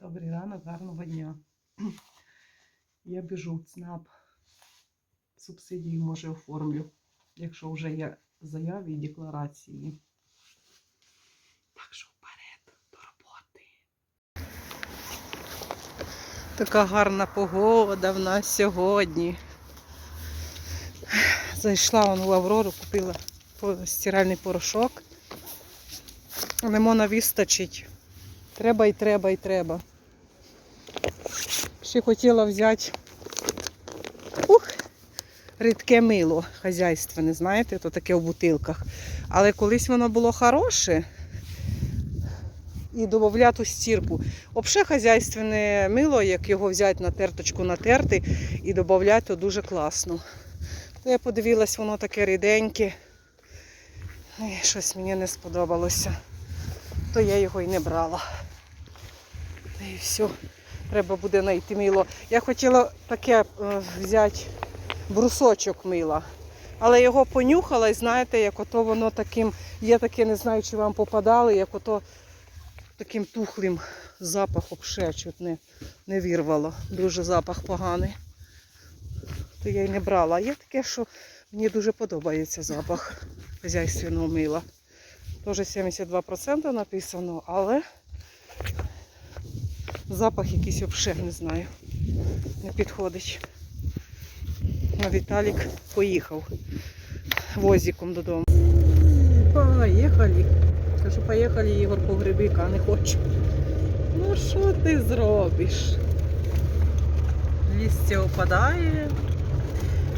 Добрий ранок, гарного дня. Я біжу в ЦНАП. Субсидії може оформлю, якщо вже є заяви і декларації. Так що вперед до роботи. Така гарна погода в нас сьогодні. Зайшла вон в Аврору, купила стиральний порошок. Лимона вистачить. Треба і треба, і треба. Ще хотіла взяти ух, рідке мило хазяйственне, знаєте, то таке в бутилках. Але колись воно було хороше і додати стірку. Взагалі хазяйственне мило, як його взяти на терточку натерти і додати, то дуже класно. Я подивилась, воно таке ріденьке. Ой, щось мені не сподобалося. То я його і не брала. Та і все. Треба буде знайти мило. Я хотіла таке е, взяти брусочок мила. Але його понюхала і знаєте, як ото воно таким, є таке, не знаю, чи вам попадали, як ото таким тухлим запах обше чуть не, не вірвало. Дуже запах поганий. То я й не брала. Є таке, що мені дуже подобається запах хазяйственного мила. Теж 72% написано, але запах якийсь взагалі не знаю. Не підходить. А Віталік поїхав возиком додому. Поїхали. Кажу, поїхали, Ігор, по грибика, не хочу. Ну що ти зробиш? Лістя опадає.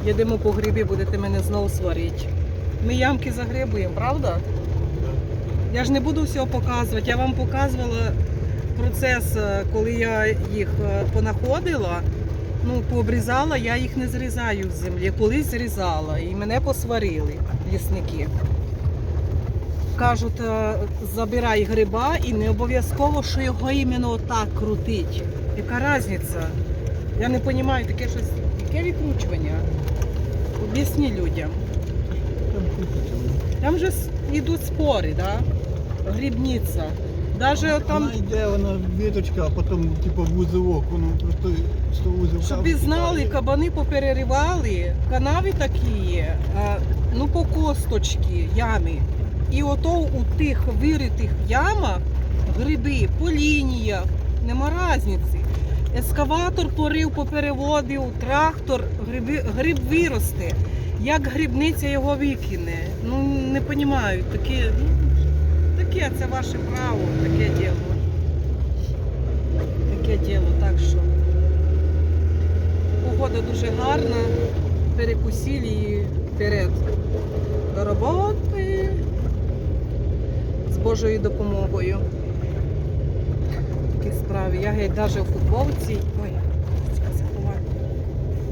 Їдемо по грибі, будете мене знову сварити. Ми ямки загребуємо, правда? Я ж не буду всього показувати. Я вам показувала процес, е, коли я їх е, понаходила. Ну, пообрізала, я їх не зрізаю з землі. Колись зрізала і мене посварили лісники. Кажуть, е, забирай гриба і не обов'язково, що його іменно отак крутить. Яка різниця? Я не розумію, таке щось, яке відкручування. Об'ясні людям. Там же с- йдуть спори, да? Грібниця. Даже там, Вона йде, вона віточка, а потім типу вузелок, воно просто 100 вузелка. щоб ви знали, кабани попереривали, канави такі, е, ну по косточки, ями. І ото у тих виритих ямах гриби по лініях, нема різниці. Ескаватор порив, попереводив, трактор, гриби, гриб виросте. Як грибниця його викине? Ну не розумію. Таке, ну, таке це ваше право, таке діло. Таке діло, так що. Погода дуже гарна. Перекусили і вперед. До роботи з Божою допомогою. Такі справи. Я геть навіть у футболці. Ой,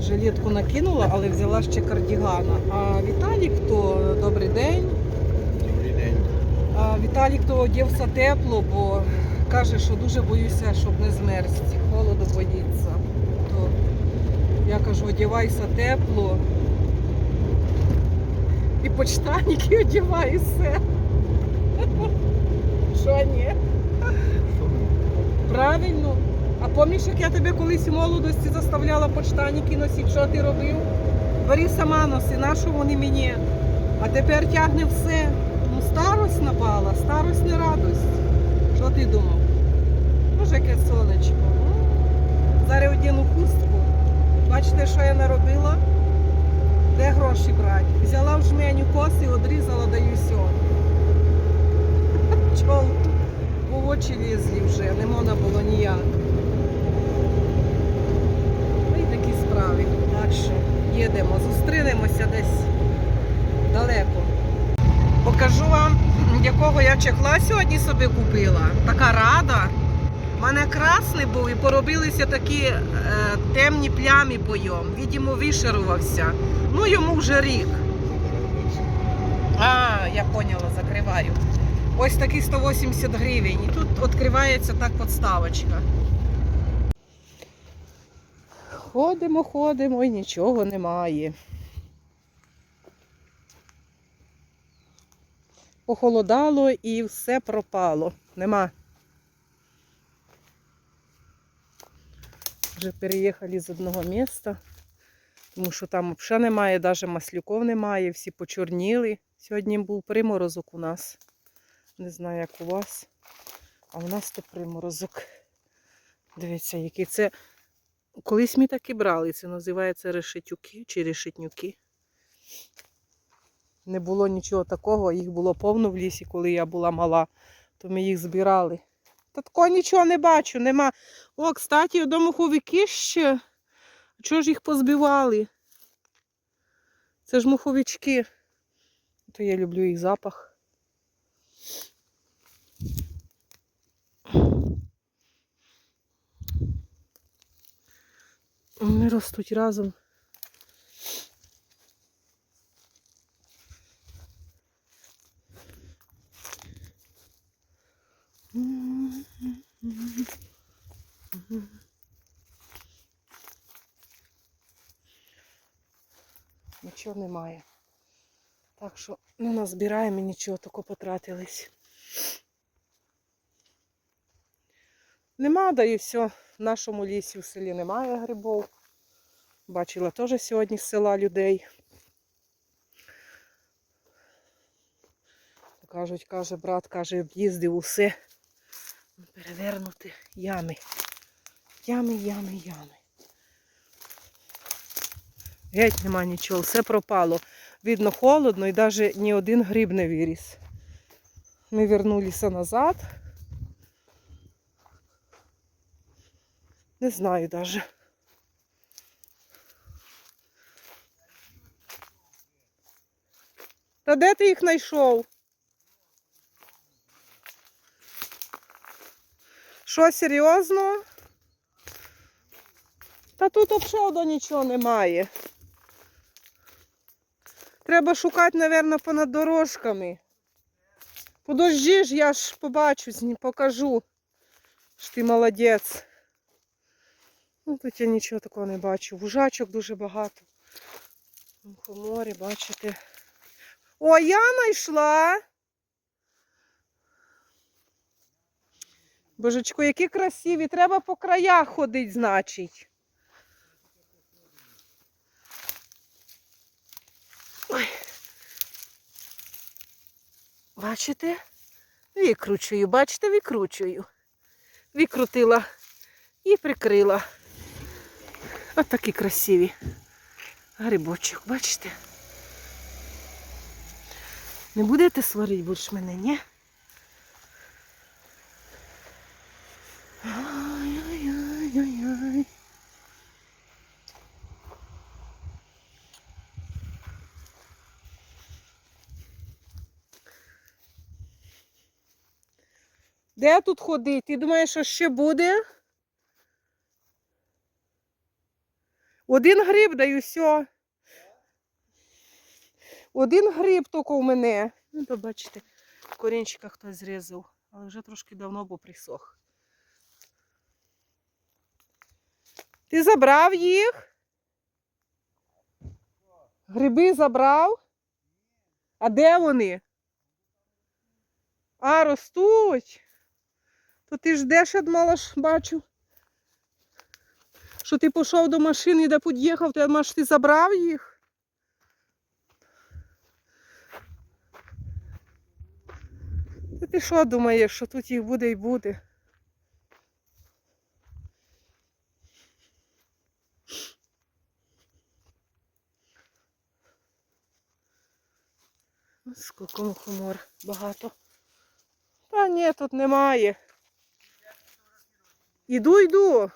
жилетку накинула, але взяла ще кардігана. А Віталік то добрий день. Віталік то одівся тепло, бо каже, що дуже боюся, щоб не змерз. Холоду боїться. То я кажу, одівайся тепло. І почтальники одівай і все. Що ні? Правильно. А пам'ятаєш, як я тебе колись у молодості заставляла почтальники носити, що ти робив? Бери сама носи, на що вони мені? А тепер тягне все. Ну, старость напала, старость не радость. Що ти думав? Боже, яке сонечко. Зараз одягну хустку. Бачите, що я наробила? Де гроші брати? Взяла в жменю коси, одрізала, даю. Чого? Бо в очі лізли вже, не можна було ніяк. Ну і такі справи. Так що їдемо, зустрінемося десь далеко. Покажу вам, якого я чехла сьогодні собі купила. Така рада. У мене красний був і поробилися такі е, темні плями по йому. Відімо, вишарувався. Ну йому вже рік. А, я поняла, закриваю. Ось такий 180 гривень. І тут відкривається так подставочка. Ходимо, ходимо і нічого немає. Похолодало і все пропало. Нема. Вже переїхали з одного міста, тому що там взагалі немає, навіть маслюков немає, всі почорніли. Сьогодні був приморозок у нас. Не знаю, як у вас. А у нас то приморозок. Дивіться, який це. Колись ми так і брали. Це називається решетюки чи решетнюки. Не було нічого такого, їх було повно в лісі, коли я була мала, то ми їх збирали. Та такого нічого не бачу, нема. О, кстати, до муховики ще. Чого ж їх позбивали? Це ж муховички. То я люблю їх запах. Вони ростуть разом. Нічого немає. Так що не назбираємо і нічого, тако потратились. Нема, да і все. В нашому лісі в селі немає грибов. Бачила теж сьогодні з села людей. Кажуть, каже, брат, каже, об'їздив усе. Перевернути ями. Ями, ями, ями. Геть нема нічого, все пропало. Видно, холодно і навіть ні один гриб не виріс. Ми вернулися назад. Не знаю даже. Та де ти їх знайшов? Що, серйозно? Та тут взагалі нічого немає. Треба шукати, мабуть, понад дорожками. Подожди ж, я ж побачу, покажу. Що ти молодець. Ну, тут я нічого такого не бачу. Вужачок дуже багато. У морі, бачите. О, я знайшла. Божечко, які красиві. Треба по краях ходити, значить. Ой. Бачите? Викручую, бачите, викручую. Викрутила і прикрила. Ось такі красиві. Грибочок, бачите? Не будете сварити більш мене, ні? Де тут ходити? Ти думаєш, що ще буде? Один гриб даю, все. Один гриб тільки у мене. Ну, то бачите, корінчика хтось зрізав, але вже трошки давно бо присох. Ти забрав їх? Гриби забрав? А де вони? А, ростуть. То ти ждеш, я мала ж бачу. Що ти пішов до машини, де під'їхав, то я ти забрав їх. Та ти що думаєш, що тут їх буде і буде? Ось Скільки мухомор багато. Та ні, тут немає. Іду, йду.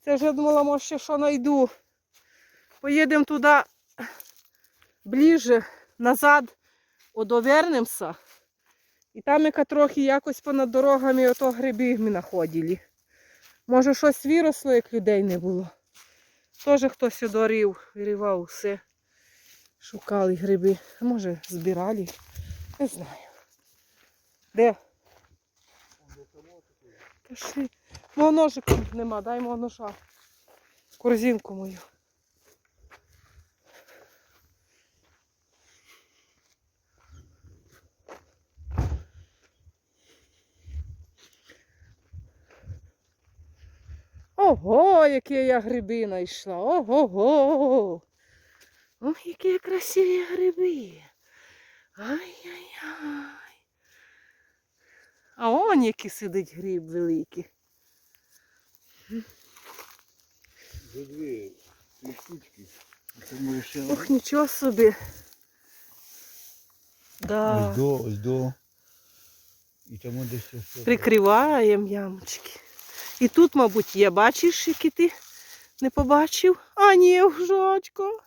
Це вже думала, може, ще що знайду. Поїдемо туди ближче, назад, одовернемося. І там яка трохи якось понад дорогами ото гриби ми знаходили. Може щось виросло, як людей не було. Теж хтось одорів, вирівав усе. Шукали гриби. А може збирали. Не знаю. Де? Пішли. Мого ножика нема, дай мого ножа. Корзинку мою. Ого, які я гриби знайшла. Ого-го. Ох, які красиві гриби. Ай-яй-яй. А он який сидить гриб великий. За дві штучки. Ох, нічого собі. Да. Ось до, ось до. І тому десь все. Прикриваємо ямочки. І тут, мабуть, є. Бачиш, які ти не побачив? А, ні, жачко.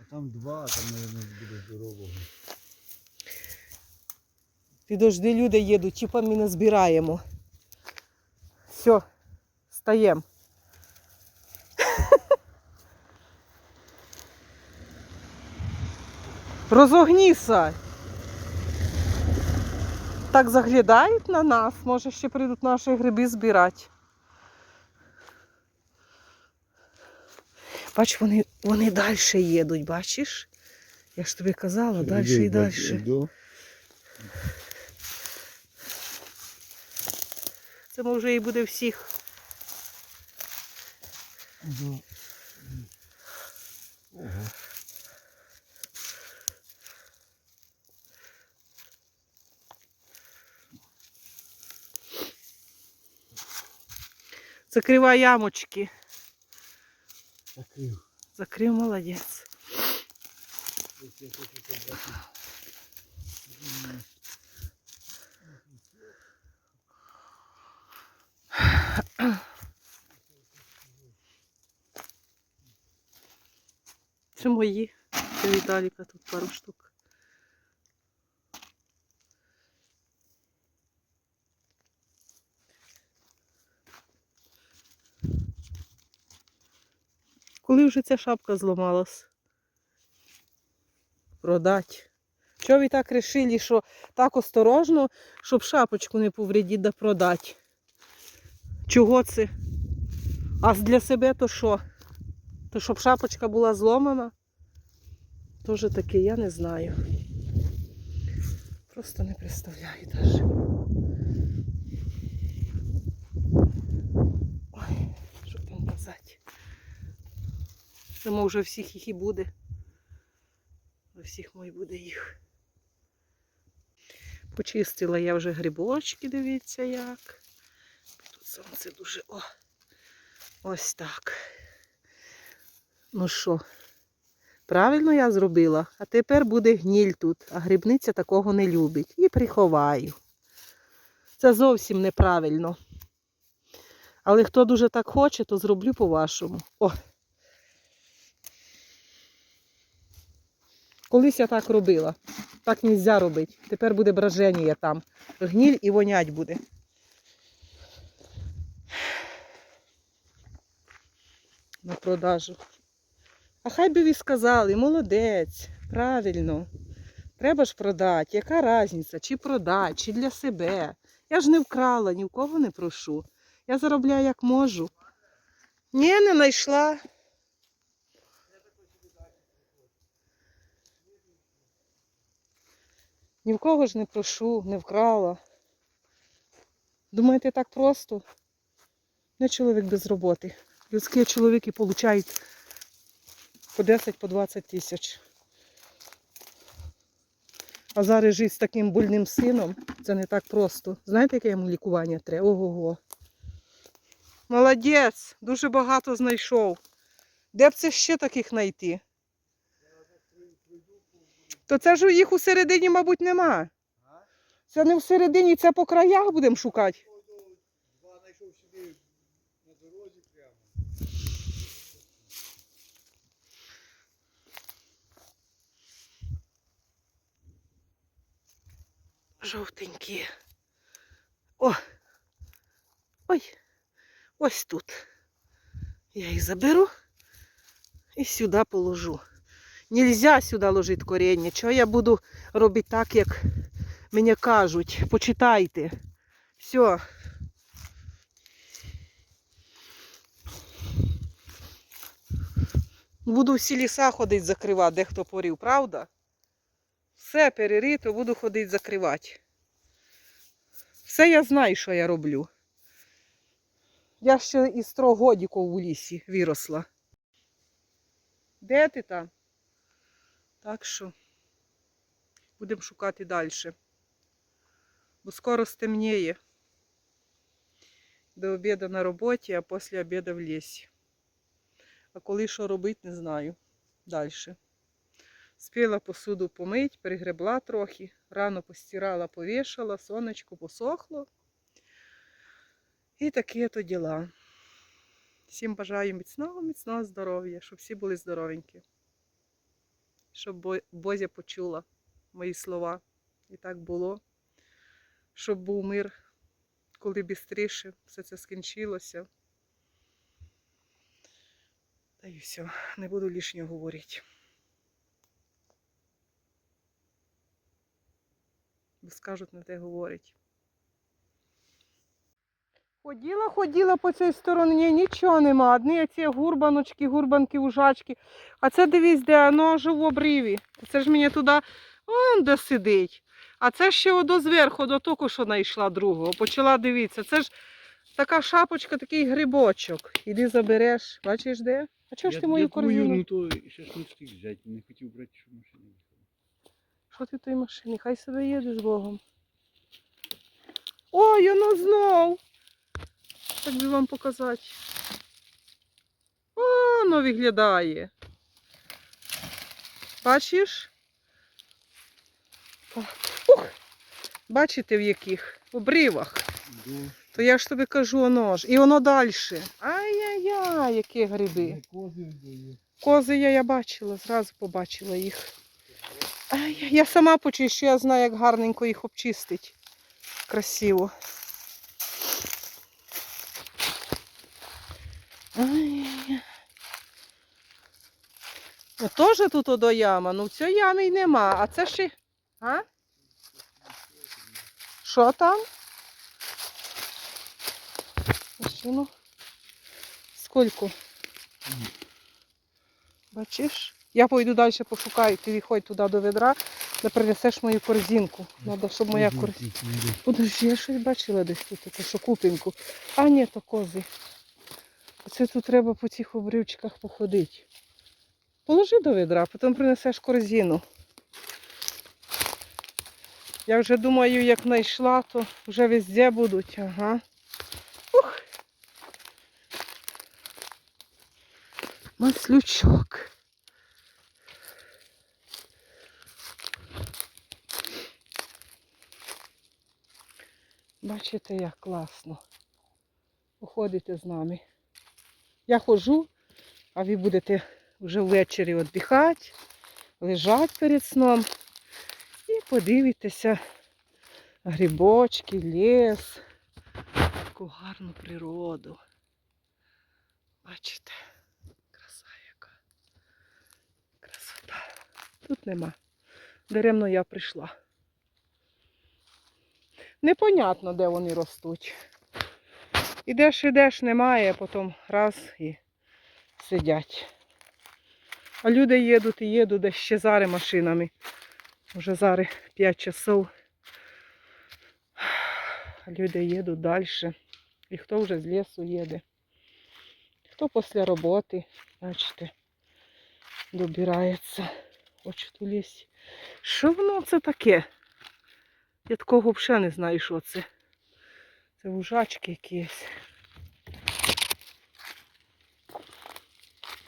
А там два, там, мабуть, буде здорового. Підожди, люди їдуть, типа ми не збираємо. Все, стаємо. Розогніса. Так заглядають на нас, може ще прийдуть наші гриби збирати. Бач, вони, вони далі їдуть, бачиш? Я ж тобі казала, далі і далі. Це може і буде всіх. Закривай ямочки. Закрив. Закрив молодець. Ось я хочу побачити. Це мої. Це Віталіка тут пару штук. Коли вже ця шапка зламалась? Продать. Чого ви так рішили, що так осторожно, щоб шапочку не повредити да продати? Чого це? А для себе то що? То щоб шапочка була зломана? Тоже таке, я не знаю. Просто не представляю навіть. Ой, що там казати. Тому вже всіх їх і буде. У всіх мой буде їх. Почистила я вже грибочки, дивіться як. Тут сонце дуже. О! Ось так. Ну що, правильно я зробила, а тепер буде гніль тут, а грибниця такого не любить. І приховаю. Це зовсім неправильно. Але хто дуже так хоче, то зроблю по-вашому. О! Колись я так робила. Так не можна робити. Тепер буде браження там. Гніль і вонять буде. На продажу. А хай би ви сказали, молодець, правильно. Треба ж продати. Яка різниця? Чи продати, чи для себе. Я ж не вкрала, ні в кого не прошу. Я заробляю як можу. Ні, не знайшла. Ні в кого ж не прошу, не вкрала. Думаєте, так просто? Не чоловік без роботи. Людські чоловіки получають по 10 по 20 тисяч. А зараз жити з таким больним сином це не так просто. Знаєте, яке йому лікування треба? Ого-го. Молодець, дуже багато знайшов. Де б це ще таких знайти? То це ж їх у середині, мабуть, нема. Це не всередині, це по краях будемо шукати. Два знайшов собі на дорозі прямо. Жовтенькі. О! Ой! Ось тут. Я їх заберу і сюди положу. Нельзя сюди ложити коріння. Чого я буду робити так, як мені кажуть? Почитайте. Все. Буду всі ліса ходити закривати, де хто порів, правда? Все перерито, буду ходити закривати. Все я знаю, що я роблю. Я ще із трьох годіків у лісі виросла. Де ти там? Так що будемо шукати далі. Бо скоро стемніє. До обіду на роботі, а після обіду в лісі. А коли що робити, не знаю. Далі. Спіла посуду помить, перегребла трохи, рано постирала, повішала, сонечко посохло. І такі то діла. Всім бажаю міцного, міцного здоров'я, щоб всі були здоровенькі. Щоб Бозя почула мої слова. І так було. Щоб був мир, коли бістріше все це скінчилося. Та і все, не буду лишнього говорити. Бо скажуть, не те говорить. Ходіла, ходіла по цій стороні, нічого нема. Одні ці гурбаночки, гурбанки, ужачки. А це дивись, де воно аж в обриві. Це ж мені туди, он де сидить. А це ще одо зверху, до того, що знайшла другого. Почала дивитися. Це ж така шапочка, такий грибочок. Іди забереш. Бачиш де? А чого ж ти мою корзину? Ну то зараз не встиг взяти, не хотів брати. Що ти в той машині? Хай себе їде з Богом. Ой, воно знов. Так би вам показати. О, воно виглядає. Бачиш? Ух! Бачите в яких? Обривах. До То я ж тобі кажу, воно ж. І воно далі. Ай-яй-яй, які гриби. Кози я, я бачила, зразу побачила їх. Я сама почищу, я знаю, як гарненько їх обчистить. Красиво. Ну, теж тут одо яма. Ну, в цій ями й нема. А це ще. А? Що там? Скільки? Бачиш? Я пойду далі пошукаю, ти виходь туди до ведра, де принесеш мою корзинку. Треба, щоб моя корзинка. Подожди, я щось бачила десь тут, таке, що купинку. А ні, то кози. Оце тут треба по цих обривчиках походити. Положи до ведра, потім принесеш корзину. Я вже думаю, як знайшла, то вже везде будуть. Ага. Ух. Маслючок. Бачите, як класно. Походите з нами. Я ходжу, а ви будете вже ввечері віддихати, лежати перед сном і подивитеся грибочки, ліс, таку гарну природу. Бачите, краса яка. Красота. Тут нема. Даремно я прийшла. Непонятно, де вони ростуть. Ідеш, ідеш, немає, потім раз і сидять. А люди їдуть і їдуть десь ще зараз машинами. Вже зараз 5 часов. Люди їдуть далі. І хто вже з лісу їде. Хто після роботи, бачите, добирається. Хочуть у лісі. Що воно це таке? Я такого взагалі не знаю, що це. Це вужачки якісь.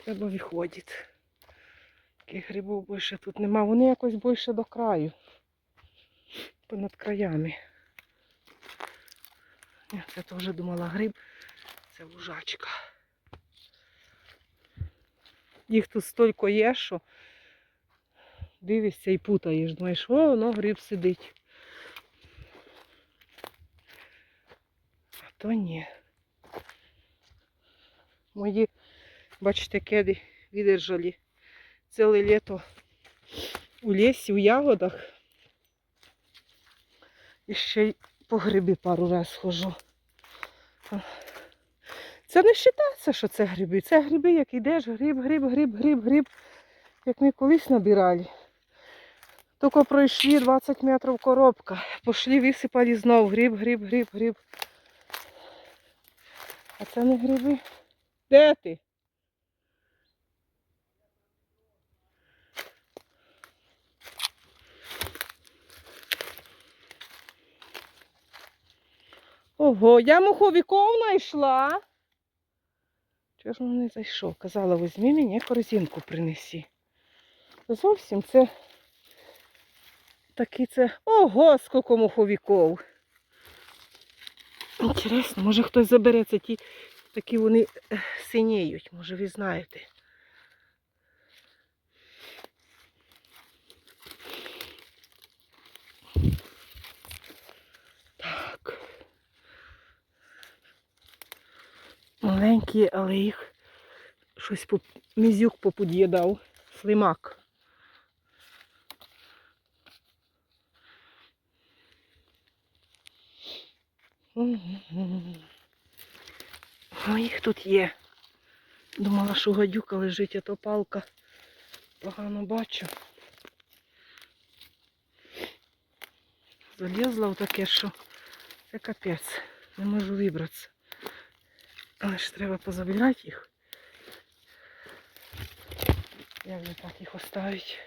Треба виходити. Таких грибів більше тут нема. Вони якось більше до краю. Понад краями. Я це теж думала гриб. Це вужачка. Їх тут стільки є, що дивишся і путаєш. Думаєш, о, воно гриб сидить. То ні. Мої, бачите, кеди видержали ціле літо у лісі, у ягодах. І ще й по гриби пару раз хожу. Це не вважається, що це гриби. Це гриби, як йдеш, гриб, гриб, гриб, гриб, гриб, як ми колись набирали. Тільки пройшли 20 метрів коробка. Пошли, висипали знов. Гриб, гриб, гриб, гриб. А це не гриби. Де ти? Ого, я муховиков знайшла. Чого ж воно не зайшов? Казала, візьми мені корзинку принесі. Зовсім це такі це. Ого, скільки муховиків. Інтересно, може хтось забере це ті, такі вони е, синіють, може ви знаєте. Так. Маленькі, але їх щось поп... мізюк попод'їдав. Слимак. О, їх тут є. Думала, що гадюка лежить, а то палка. Погано бачу. Залізла в таке, що це капець. Не можу вибратися. Але ж треба позабирати їх. Як же так їх оставить?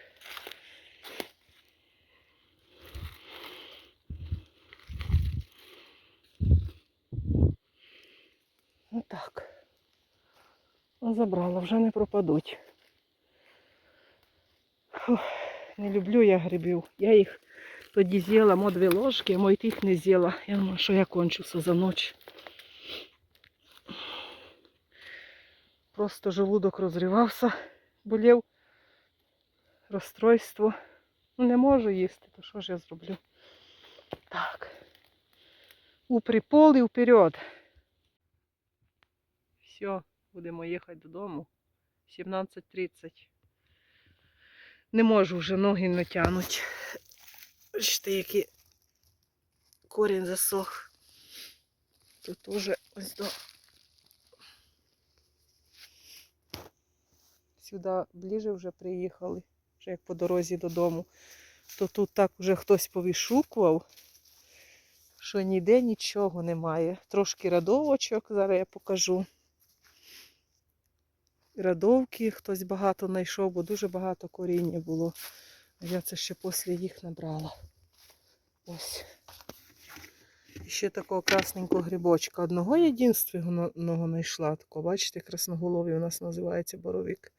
Ну так. Ну, Забрала, вже не пропадуть. Фух, не люблю я грибів. Я їх тоді з'їла, мо дві ложки, а мой тих не з'їла. Я думаю, що я кончуся за ніч. Просто желудок розривався, болів, розстройство. Ну, не можу їсти, то що ж я зроблю? Так. У припол вперед. Все, будемо їхати додому. 17.30. Не можу вже ноги натягнути. Бачите, який корінь засох. Тут уже ось до. Сюди ближче вже приїхали, вже як по дорозі додому. То тут так вже хтось повишукував, що ніде нічого немає. Трошки радовочок, зараз я покажу. Радовки хтось багато знайшов, бо дуже багато коріння було. Я це ще після їх набрала. Ось. І ще такого красненького грибочка. Одного єдинственного знайшла. Такого, бачите, красноголовий у нас називається боровик.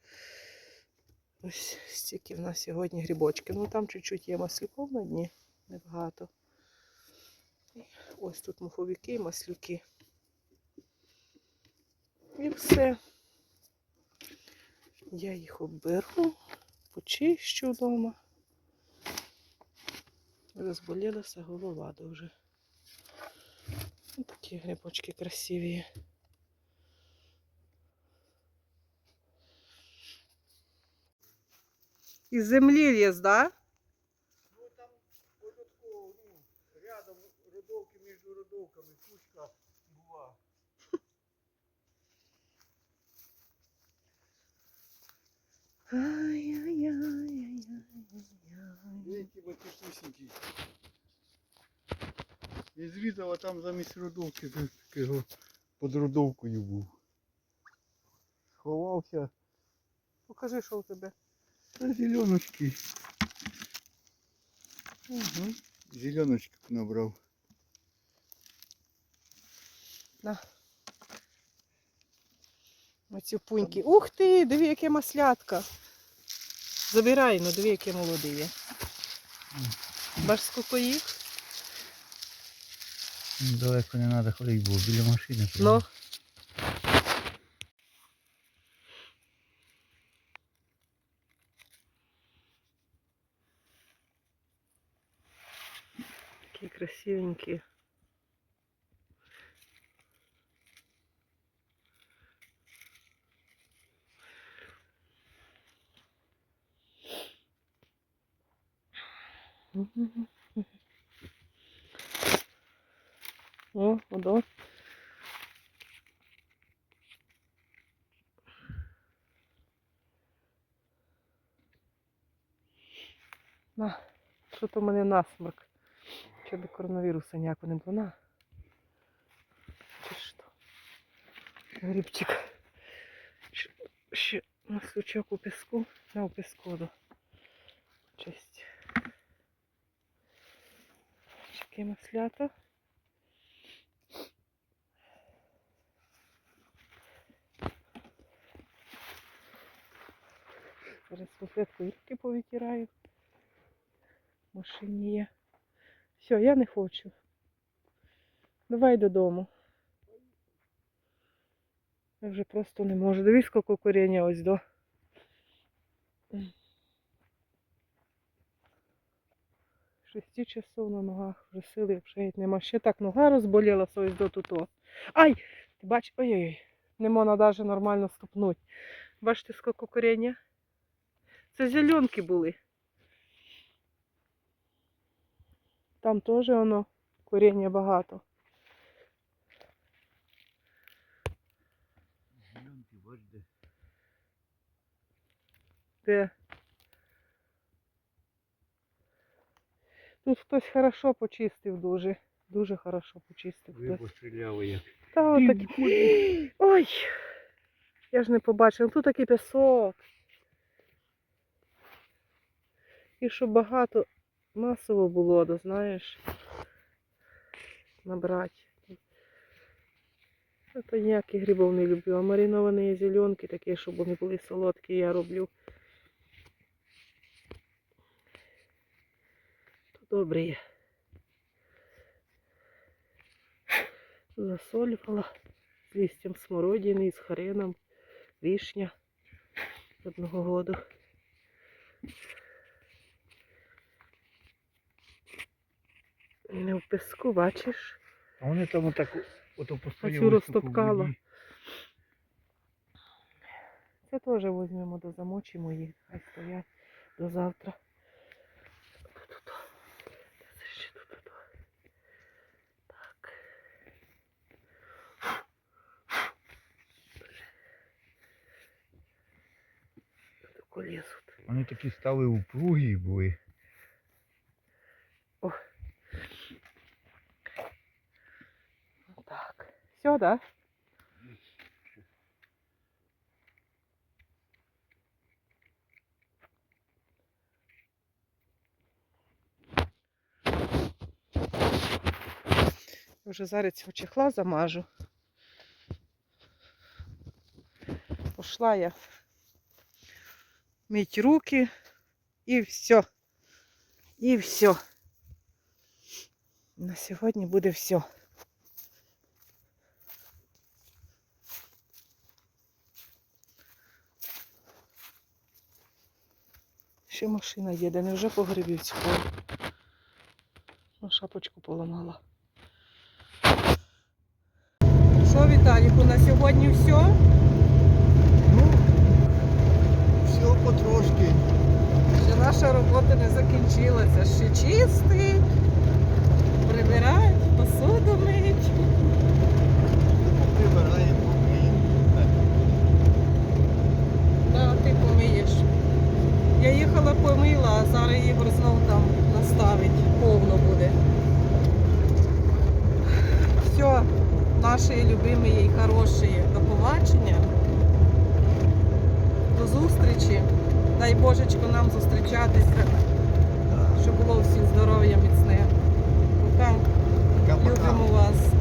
Ось стільки в нас сьогодні грибочки. Ну там чуть-чуть є маслюков на дні, небагато. Ось тут муховики і маслюки. І все. Я їх оберу, почищу вдома. Розболілася голова дуже. Ось такі грибочки красиві. Із землі ліз, да? Ну там ну, рядом родовки між родовками, кучка Ай-яй-яй-яй-яй. Які батьківсінькі. І зрізав, а там замість родовки тут такого під родовкою був. Сховався. Покажи, що у тебе. Та зеленочки. Угу. Зеленочки набрав. На. Оці пуньки. Ух ти, диви, яке маслятка. Забирай, ну диви, яке молоде є. Бачиш, скільки їх? Далеко не треба ходити, бо біля машини. Ну. Такі красивенькі. О, вода. На, що то в мене насморк. Чи до коронавіруса ніякого не було. На. Чи що? Грибчик. Ще- на сучок у піску. На у піску честь. Чеки маслята. Зараз салфетку руки повитираю. В машині є. Все, я не хочу. Давай додому. Я вже просто не можу. Дивись, скільки коріння ось до. Шести часов на ногах вже сили вже геть нема. Ще так нога розболілася ось до тут. Ай! Ти бачиш, ой-ой, не можна навіть нормально ступнути. Бачите, скільки коріння? Це зеленки були. Там теж воно коріння багато. Зеленки, бач де. Де? Тут хтось хорошо почистив дуже. Дуже хорошо почистив Ви хтось. постріляли як. Та отакі. Ой! Я ж не побачила. Тут такий пісок. І щоб багато масово було, то знаєш, набрати. А то ніяких грибів не люблю. А мариновані зеленки такі, щоб вони були солодкі, я роблю. Добрі. Засолювала з листям смородини, з хреном, вишня одного году. Не в песку, бачиш? А вони там отак ото постояли. Оцю розтопкала. Це теж візьмемо до замочимо їх, хай стоять до завтра. лізуть. Вони такі стали упругі були. Так. Все, да? Вже зараз цього чехла замажу. Пошла я Мить руки і все. І все. На сьогодні буде все. Ще машина їде, не вже по грибівці поле. Ну, шапочку поламала. Що, Віталіку, на сьогодні все? Ну, все потрошки. Ще наша робота не закінчилася. Ще чистить, прибирають, посуду мить. Прибираємо, помиємо. Так. Ти помиєш. Я їхала помила, а зараз Ігор знов там наставить. Повно буде. Все, наші любимі і хороші. До побачення. До зустрічі. Дай Божечко нам зустрічатися, щоб було всім здоров'я міцне. Пока. Любимо вас.